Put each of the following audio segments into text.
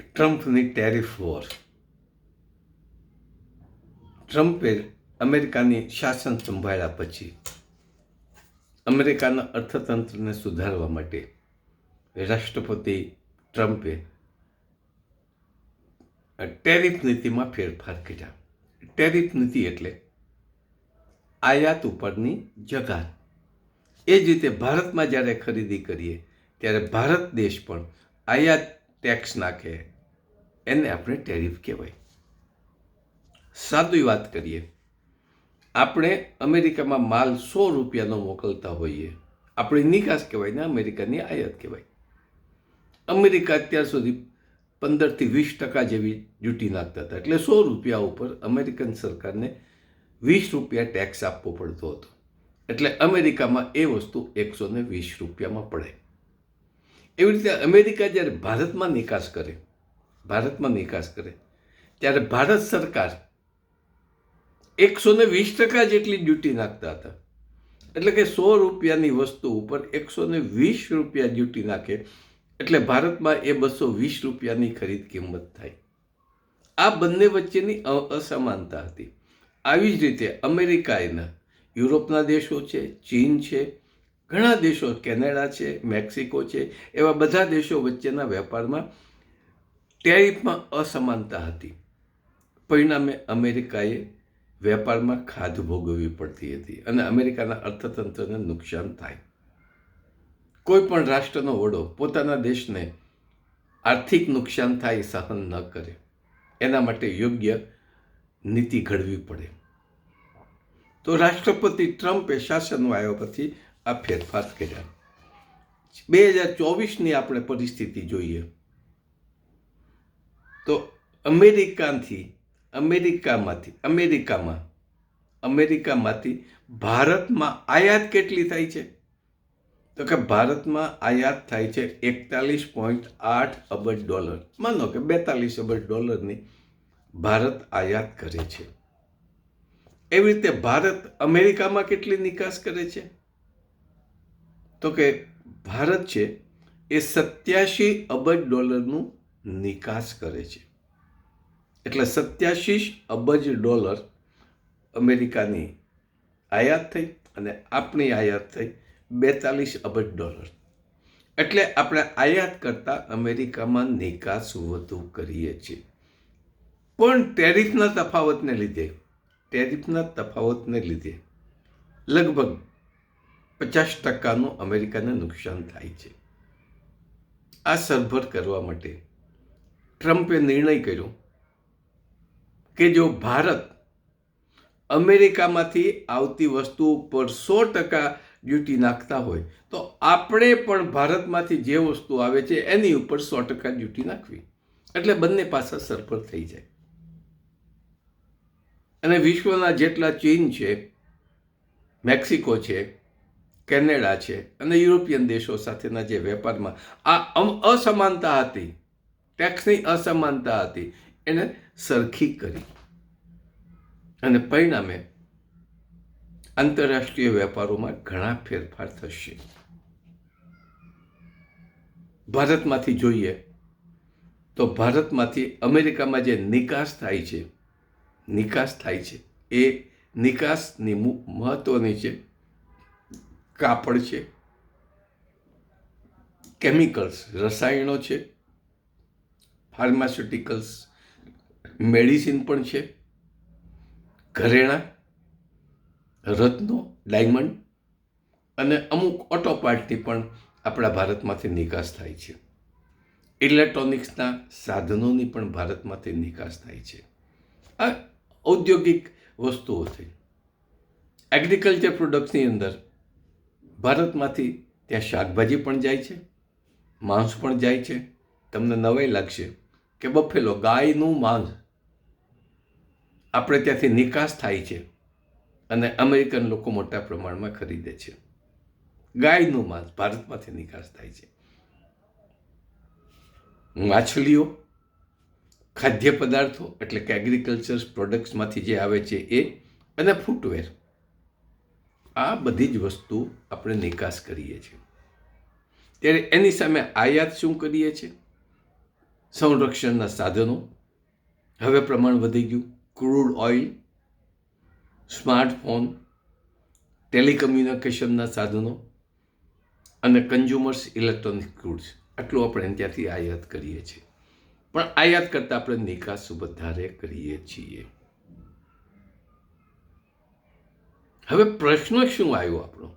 ટ્રમ્પની tariff war ટ્રમ્પે અમેરિકાની શાસન સંભાળ્યા પછી અમેરિકાના અર્થતંત્રને સુધારવા માટે રાષ્ટ્રપતિ ટ્રમ્પે ટેરિફ નીતિમાં ફેરફાર કર્યા. ટેરિફ નીતિ એટલે આયાત ઉપરની જગા એ જ રીતે ભારતમાં જ્યારે ખરીદી કરીએ, ત્યારે ભારત દેશ પણ આયાત ટેક્સ નાખે. એને આપણે ટેરિફ કહેવાય. સાદી વાત કરીએ. આપણે અમેરિકામાં માલ સો રૂપિયાનો મોકલતા હોઈએ. આપણી નિકાસ કહેવાય ને અમેરિકાની આયાત કહેવાય. અમેરિકા અત્યાર સુધી પંદરથી વીસ ટકા જેવી ડ્યુટી નાખતા હતા. એટલે સો રૂપિયા ઉપર અમેરિકન સરકારને વીસ રૂપિયા ટેક્સ આપવો પડતો હતો. એટલે અમેરિકામાં એ વસ્તુ એકસો વીસ રૂપિયામાં પડે. એવી રીતે અમેરિકા જ્યારે ભારતમાં નિકાસ કરે, ભારતમાં નિકાસ કરે, ત્યારે ભારત સરકાર એકસો ને વીસ ટકા જેટલી ડ્યુટી નાખતા હતા. એટલે કે સો રૂપિયાની વસ્તુ ઉપર એકસો ને વીસ રૂપિયા ડ્યુટી નાખે, એટલે ભારતમાં એ બસો વીસ રૂપિયાની ખરીદ કિંમત થાય. આ બંને વચ્ચેની અસમાનતા હતી. આવી જ રીતે અમેરિકા એના, યુરોપના દેશો છે, ચીન છે ઘણા દેશો કેનેડા છે, મેક્સિકો છે, એવા બધા દેશો વચ્ચેના વેપારમાં ટેરિફમાં અસમાનતા હતી. પરિણામે અમેરિકાએ વેપારમાં ખાધ ભોગવવી પડતી હતી અને અમેરિકાના અર્થતંત્રને નુકસાન થાય. કોઈ પણ રાષ્ટ્રનો વડો પોતાના દેશને આર્થિક નુકસાન થાય સહન ન કરે. એના માટે યોગ્ય નીતિ ઘડવી પડે. તો રાષ્ટ્રપતિ ટ્રમ્પે શાસનમાં આવ્યા પછી આ ફેરફાર કર્યા. બે હજાર ચોવીસની આપણે પરિસ્થિતિ જોઈએ. તો અમેરિકાથી, અમેરિકામાંથી, અમેરિકામાં, અમેરિકામાંથી ભારતમાં આયાત કેટલી થાય છે? તો કે ભારતમાં આયાત થાય છે એકતાલીસ પોઈન્ટ આઠ અબજ ડોલર. માનો કે બેતાલીસ અબજ ડોલરની ભારત આયાત કરે છે. એવી રીતે ભારત અમેરિકામાં કેટલી નિકાસ કરે છે? તો કે ભારત છે, એ સત્યાશી અબજ ડોલરનું નિકાસ કરે છે. એટલે સત્યાસી અબજ ડોલર અમેરિકાની આયાત થઈ અને આપણી આયાત થઈ બેતાલીસ અબજ ડોલર. એટલે આપણે આયાત કરતાં અમેરિકામાં નિકાસ વધુ કરીએ છીએ. પણ ટેરિફના તફાવતને લીધે, ટેરિફના તફાવતને લીધે લગભગ પચાસ ટકાનું અમેરિકાને નુકસાન થાય છે. આ સરભર કરવા માટે ટ્રમ્પે નિર્ણય કર્યો કે જો ભારત અમેરિકામાંથી આવતી વસ્તુ પર સો ટકા ડ્યુટી નાખતા હોય, તો આપણે પણ ભારતમાંથી જે વસ્તુ આવે છે એની ઉપર સો ટકા ડ્યુટી નાખવી. એટલે બંને પાસા સરભર થઈ જાય. અને વિશ્વના જેટલા ચીન છે, મેક્સિકો છે કેનેડા છે અને યુરોપિયન દેશો સાથેના જે વેપારમાં આ અસમાનતા હતી ટેક્સની અસમાનતા હતી, એને સરખી કરી. અને પરિણામે આંતરરાષ્ટ્રીય વેપારોમાં ઘણા ફેરફાર થશે. ભારતમાંથી જોઈએ તો ભારતમાંથી અમેરિકામાં જે નિકાસ થાય છે, નિકાસ થાય છે, એ નિકાસની મહત્ત્વની છે. કાપડ છે. કેમિકલ્સ રસાયણો છે. ફાર્માસ્યુટિકલ્સ મેડિસિન પણ છે. ઘરેણાં, રત્નો ડાયમંડ અને અમુક ઓટો પાર્ટની પણ આપણા ભારતમાંથી નિકાસ થાય છે. ઇલેક્ટ્રોનિક્સના સાધનોની પણ ભારતમાંથી નિકાસ થાય છે. આ ઔદ્યોગિક વસ્તુઓ થઈ એગ્રીકલ્ચર પ્રોડક્ટ્સની અંદર ભારતમાંથી ત્યાં શાકભાજી પણ જાય છે, માંસ પણ જાય છે. તમને નવાઈ લાગશે કે બફેલો ગાયનું માંસ આપણે ત્યાંથી નિકાસ થાય છે અને અમેરિકન લોકો મોટા પ્રમાણમાં ખરીદે છે. ગાયનું માંસ ભારતમાંથી નિકાસ થાય છે. માછલીઓ ખાદ્ય પદાર્થો એટલે કે એગ્રીકલ્ચર પ્રોડક્ટ્સમાંથી જે આવે છે એ અને ફૂટવેર આ બધી જ વસ્તુ આપણે નિકાસ કરીએ છીએ. ત્યારે એની સામે આયાત શું કરીએ છીએ? સંરક્ષણના સાધનો. હવે પ્રમાણ વધી ગયું. ક્રૂડ ઓઇલ, સ્માર્ટફોન, ટેલિકમ્યુનિકેશનના સાધનો અને કન્ઝ્યુમર્સ ઇલેક્ટ્રોનિક ગુડ્સ. આટલું આપણે ત્યાંથી આયાત કરીએ છીએ. પણ આયાત કરતાં આપણે નિકાસ વધારે કરીએ છીએ. હવે પ્રશ્ન શું આવ્યો આપણો?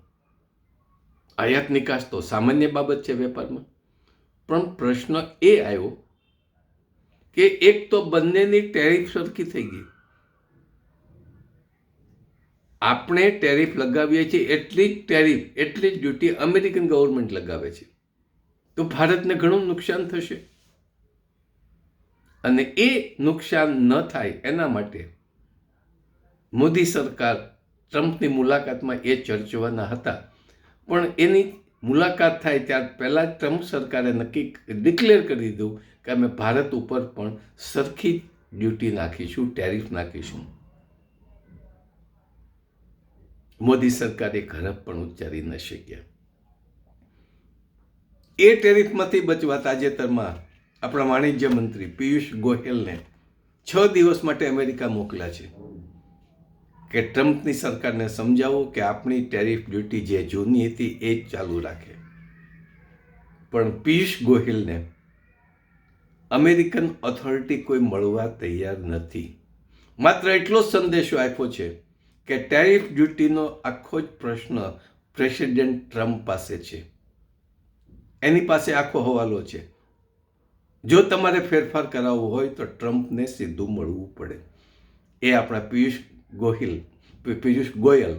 આયાત નિકાસ તો સામાન્ય બાબત છે વેપારમાં. પણ પ્રશ્ન એ આવ્યો કે એક તો બંનેની ટેરિફ સરખી થઈ ગઈ. આપણે ટેરિફ લગાવીએ છીએ એટલી જ ટેરિફ, એટલી જ ડ્યુટી અમેરિકન ગવર્મેન્ટ લગાવે છે. તો ભારતને ઘણું નુકસાન થશે. અને એ નુકસાન ન થાય એના માટે મોદી સરકાર ટ્રમ્પની મુલાકાતમાં એ ચર્ચવાના હતા. પણ એની મુલાકાત થાય ત્યાર પહેલાં ટ્રમ્પ સરકારે નક્કી ડિક્લેર કરી દીધું કે અમે ભારત ઉપર પણ સરખી ડ્યુટી નાખીશું ટેરિફ નાખીશું. મોદી સરકારે ઘરબ પણ ઉચ્ચારી ન શક્યા. એ ટેરિફમાંથી બચવા તાજેતરમાં આપણા વાણિજ્ય મંત્રી પિયુષ ગોયલને છ દિવસ માટે અમેરિકા મોકલ્યા છે. કે ટ્રમ્પની સરકારને સમજાવો કે આપણી ટેરિફ ડ્યુટી જે જૂની હતી એ જ ચાલુ રાખે. પણ પિયુષ ગોહિલને અમેરિકન ઓથોરિટી કોઈ મળવા તૈયાર નથી. માત્ર એટલો સંદેશો આપ્યો છે કે ટેરિફ ડ્યુટીનો આખો જ પ્રશ્ન પ્રેસિડેન્ટ ટ્રમ્પ પાસે છે. એની પાસે આખો હવાલો છે. જો તમારે ફેરફાર કરાવવો હોય તો ટ્રમ્પને સીધું મળવું પડે. એ આપણા પિયુષ ગોહિલ પિયુષ ગોયલ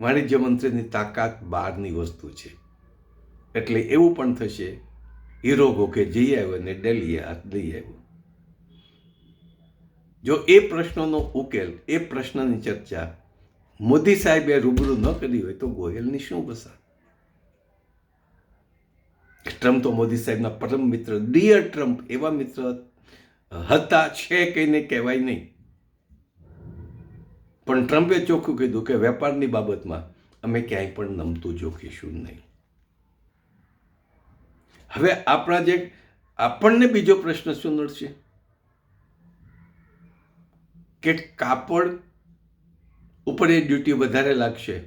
વાણિજ્ય મંત્રીની તાકાત બહારની વસ્તુ છે. એટલે એવું પણ થશે, હીરો કે જઈ આવ્યો ને ડેલી લઈ આવ્યો. જો એ પ્રશ્નોનો ઉકેલ, એ પ્રશ્નની ચર્ચા મોદી સાહેબે રૂબરૂ ન કરી હોય તો ગોહિલની શું બસા? ટ્રમ્પ તો મોદી સાહેબના પરમ મિત્ર, ડિયર ટ્રમ્પ એવા મિત્ર હતા છે કહીને કહેવાય નહીં. પણ ટ્રમ્પે ચોખ્ખું કીધું કે વેપારની બાબતમાં અમે ક્યાંય પણ નમતું જોખીશું નહીં. હવે આપણા જે આપણને બીજો પ્રશ્ન શું નડશે? કે કાપડ ઉપર એ ડ્યુટી વધારે લાગશે,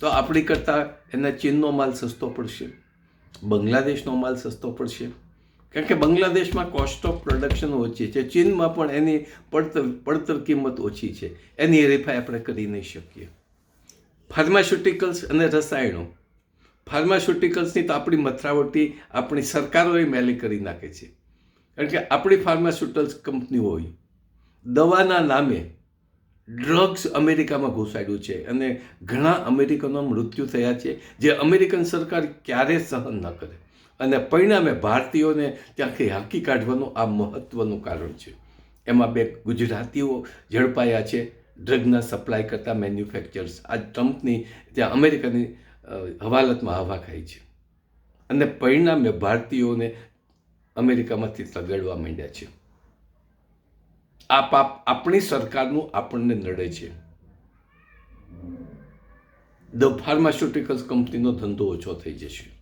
તો આપણી કરતાં એના ચીનનો માલ સસ્તો પડશે, બાંગ્લાદેશનો માલ સસ્તો પડશે. કારણ કે બાંગ્લાદેશમાં કોસ્ટ ઓફ પ્રોડક્શન ઓછી છે. ચીનમાં પણ એની પડતર પડતર કિંમત ઓછી છે. એની હરીફાઈ આપણે કરી નહીં શકીએ. ફાર્માસ્યુટિકલ્સ અને રસાયણો. ફાર્માસ્યુટિકલ્સની તો આપણી મથરાવટી આપણી સરકારોએ મેલી કરી નાખે છે. કારણ કે આપણી ફાર્માસ્યુટિકલ્સ કંપનીઓ હોય. દવાના નામે ડ્રગ્સ અમેરિકામાં ઘુસાડ્યું છે અને ઘણા અમેરિકનો મૃત્યુ થયા છે, જે અમેરિકન સરકાર ક્યારે સહન ન કરે. અને પરિણામે ભારતીયોને ત્યાંથી હાંકી કાઢવાનું આ મહત્ત્વનું કારણ છે. એમાં બે ગુજરાતીઓ ઝડપાયા છે ડ્રગના સપ્લાય કરતા મેન્યુફેક્ચર્સ. આ ટ્રમ્પની ત્યાં અમેરિકાની હવાલતમાં હવા ખાય છે. અને પરિણામે ભારતીયોને અમેરિકામાંથી તગડવા માંડ્યા છે. આ પાપ આપણી સરકારનું આપણને નડે છે. ધ ફાર્માસ્યુટિકલ્સ કંપનીનો ધંધો ઓછો થઈ જશે.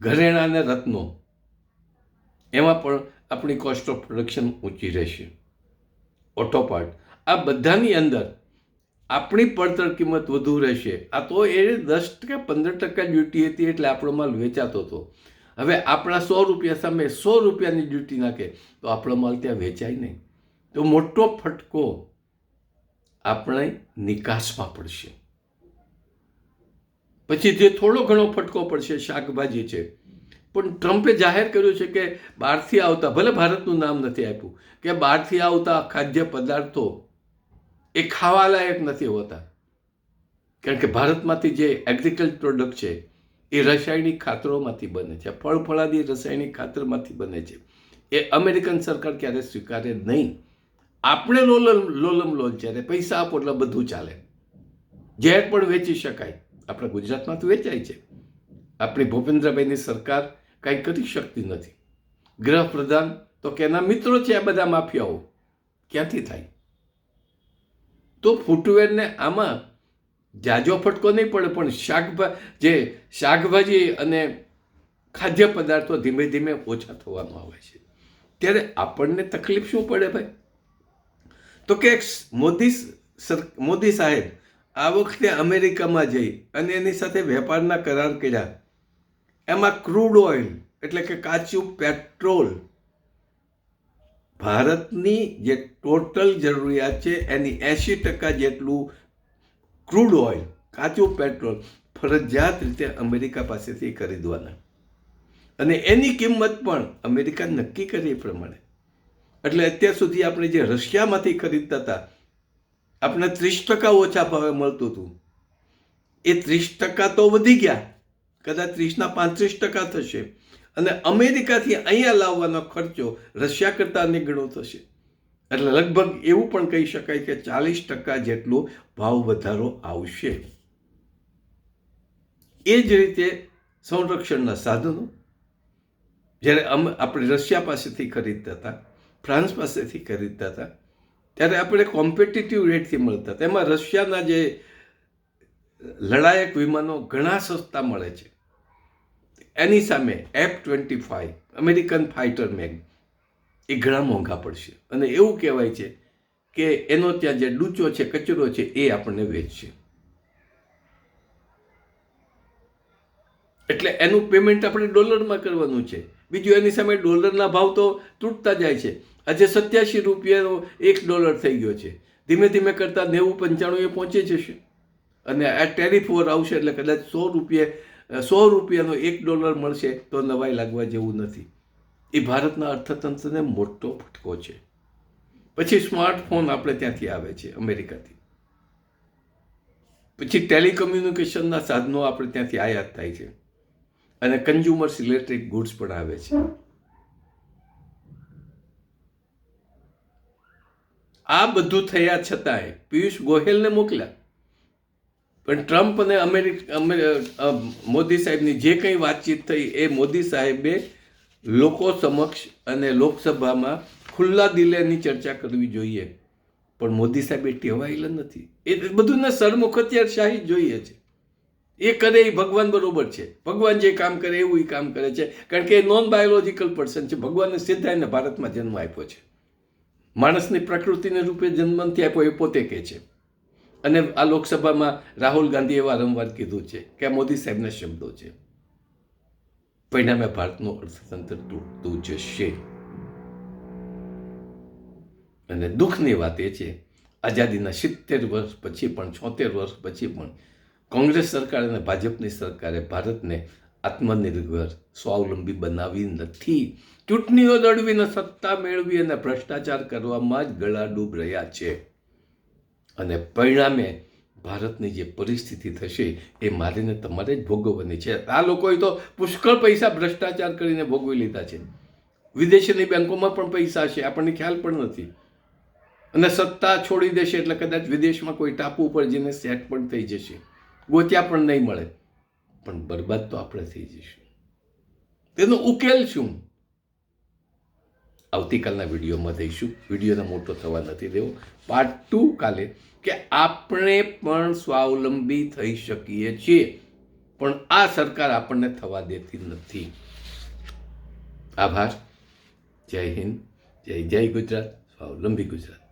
ઘરેણાં અને રત્નો. એમાં પણ આપણી કોસ્ટ ઓફ પ્રોડક્શન ઊંચી રહેશે. ઓટો પાર્ટ આ બધાની અંદર આપણી પડતર કિંમત વધુ રહેશે. આ તો એ દસ ટકા પંદર ટકા ડ્યુટી હતી એટલે આપણો માલ વેચાતો હતો. હવે આપણા સો રૂપિયા સામે સો રૂપિયાની ડ્યુટી નાખે તો આપણો માલ ત્યાં વેચાય નહીં. તો મોટો ફટકો આપણે નિકાસમાં પડશે. પછી જે થોડો ઘણો ફટકો પડશે, શાકભાજી છે. પણ ટ્રમ્પે જાહેર કર્યું છે કે બહારથી આવતા, ભલે ભારતનું નામ નથી આપ્યું, કે બહારથી આવતા ખાદ્ય પદાર્થો એ ખાવાલાયક નથી હોતા. કારણ કે ભારતમાંથી જે એગ્રીકલ્ચર પ્રોડક્ટ છે, એ રાસાયણિક ખાતરોમાંથી બને છે. ફળ ફળાદી રાસાયણિક ખાતરમાંથી બને છે. એ અમેરિકન સરકાર ક્યારે સ્વીકારે નહીં. આપણે લોલમ લોલમ લોલ છે પૈસા આપો એટલે બધું ચાલે. ઝેર પણ વેચી શકાય. આપણા ગુજરાતમાં તો વેચાય છે. આપણી ભૂપેન્દ્રભાઈની સરકાર કાંઈ કરી શકતી નથી. ગૃહ પ્રધાન તો કે એના મિત્રો છે આ બધા માફિયાઓ. ક્યાંથી થાય? તો ફૂટવેરને આમાં જાજો ફટકો નહીં પડે, પણ શાકભા, જે શાકભાજી અને ખાદ્ય પદાર્થો ધીમે ધીમે ઓછા થવામાં આવે છે. ત્યારે આપણને તકલીફ શું પડે ભાઈ? તો કે મોદી સર મોદી સાહેબ આ વખતે અમેરિકામાં જઈ અને એની સાથે વેપારના કરાર કર્યા. એમાં ક્રૂડ ઓઇલ એટલે કે કાચું પેટ્રોલ. ભારતની જે ટોટલ જરૂરિયાત છે એની એંશી ટકા જેટલું ક્રૂડ ઓઇલ, કાચું પેટ્રોલ ફરજિયાત રીતે અમેરિકા પાસેથી ખરીદવાના. અને એની કિંમત પણ અમેરિકા નક્કી કરી એ પ્રમાણે. એટલે અત્યાર સુધી આપણે જે રશિયામાંથી ખરીદતા હતા આપણે ત્રીસ ટકા ઓછા ભાવે મળતું હતું. એ ત્રીસ ટકા તો વધી ગયા. કદાચ ત્રીસના પાંત્રીસ ટકા થશે. અને અમેરિકાથી અહીંયા લાવવાનો ખર્ચો રશિયા કરતાં અનેક થશે. એટલે લગભગ એવું પણ કહી શકાય કે ચાલીસ ટકા જેટલો ભાવ વધારો આવશે. એ જ રીતે સંરક્ષણના સાધનો. જ્યારે અમે, આપણે રશિયા પાસેથી ખરીદતા હતા, ફ્રાન્સ પાસેથી ખરીદતા હતા ત્યારે આપણે કોમ્પિટિટિવ રેટથી મળતા. તેમાં રશિયાના જે લડાયક વિમાનો ઘણા સસ્તા મળે છે. એની સામે F twenty five American fighter MiG એ ઘણા મોંઘા પડશે. અને એવું કહેવાય છે કે એનો ત્યાં જે ડૂચો છે, કચરો છે, એ આપણને વેચશે. એટલે એનું પેમેન્ટ આપણે ડોલરમાં કરવાનું છે. બીજું એની સામે ડોલરના ભાવ તો તૂટતા જાય છે. આજે સત્યાસી રૂપિયાનો એક ડોલર થઈ ગયો છે. ધીમે ધીમે કરતાં નેવું પંચાણું એ પહોંચી જશે. અને આ ટેરિફ વોર આવશે એટલે કદાચ સો રૂપિયા સો રૂપિયાનો એક ડોલર મળશે તો નવાઈ લાગવા જેવું નથી. એ ભારતના અર્થતંત્રને મોટો ફટકો છે. પછી સ્માર્ટફોન આપણે ત્યાંથી આવે છે, અમેરિકાથી. પછી ટેલિકમ્યુનિકેશનના સાધનો આપણે ત્યાંથી આયાત થાય છે. અને કન્ઝ્યુમર્સ ઇલેક્ટ્રિક ગુડ્સ પણ આવે છે. આ બધું થયા છતાંય પિયુષ ગોહેલને મોકલ્યા. પણ ટ્રમ્પ અને અમેરિક મોદી સાહેબની જે કંઈ વાતચીત થઈ એ મોદી સાહેબે લોકો સમક્ષ અને લોકસભામાં ખુલ્લા દિલેની ચર્ચા કરવી જોઈએ. પણ મોદી સાહેબ એ ટેવાયેલા નથી. એ બધું સરમુખત્યાર શાહી જોઈએ છે. એ કરે એ ભગવાન બરોબર છે. ભગવાન જે કામ કરે એવું એ કામ કરે છે. કારણ કે એ નોન બાયોલોજીકલ પર્સન છે. ભગવાને સીધા એને ભારતમાં જન્મ આપ્યો છે. માણસની પ્રકૃતિને રૂપે જન્મનથી આપ્યો એ પોતે કહે છે. અને આ લોકસભામાં રાહુલ ગાંધીએ વારંવાર કીધું છે કે મોદી સાહેબના શબ્દો છે. પરિણામે ભારતનું અર્થતંત્ર તૂટતું જશે અને દુઃખની વાત એ છે, આઝાદીના સિત્તેર વર્ષ પછી પણ, છોતેર વર્ષ પછી પણ કોંગ્રેસ સરકાર અને ભાજપની સરકારે ભારતને આત્મનિર્ભર, સ્વાવલંબી બનાવી નથી. ચૂંટણીઓ લડવીને સત્તા મેળવી અને ભ્રષ્ટાચાર કરવામાં જ ગળા ડૂબ રહ્યા છે. અને પરિણામે ભારતની જે પરિસ્થિતિ થશે એ મારીને તમારે જ ભોગવવાની છે. આ લોકોએ તો પુષ્કળ પૈસા ભ્રષ્ટાચાર કરીને ભોગવી લીધા છે. વિદેશીની બેંકોમાં પણ પૈસા છે, આપણને ખ્યાલ પણ નથી. અને સત્તા છોડી દેશે એટલે કદાચ વિદેશમાં કોઈ ટાપુ ઉપર જઈને સેટ પણ થઈ જશે. ગોત્યા પણ નહીં મળે. પણ બરબાદ તો આપણે થઈ જઈશું. તેનો ઉકેલ શું? આવતીકાલના વિડીયોમાં દઈશું વિડીયોને મોટો થવા નથી દેવો પાર્ટ ટુ કાલે કે આપણે પણ સ્વાવલંબી થઈ શકીએ છીએ, પણ આ સરકાર આપણને થવા દેતી નથી. આભાર. જય હિન્દ. જય જય ગુજરાત. સ્વાવલંબી ગુજરાત.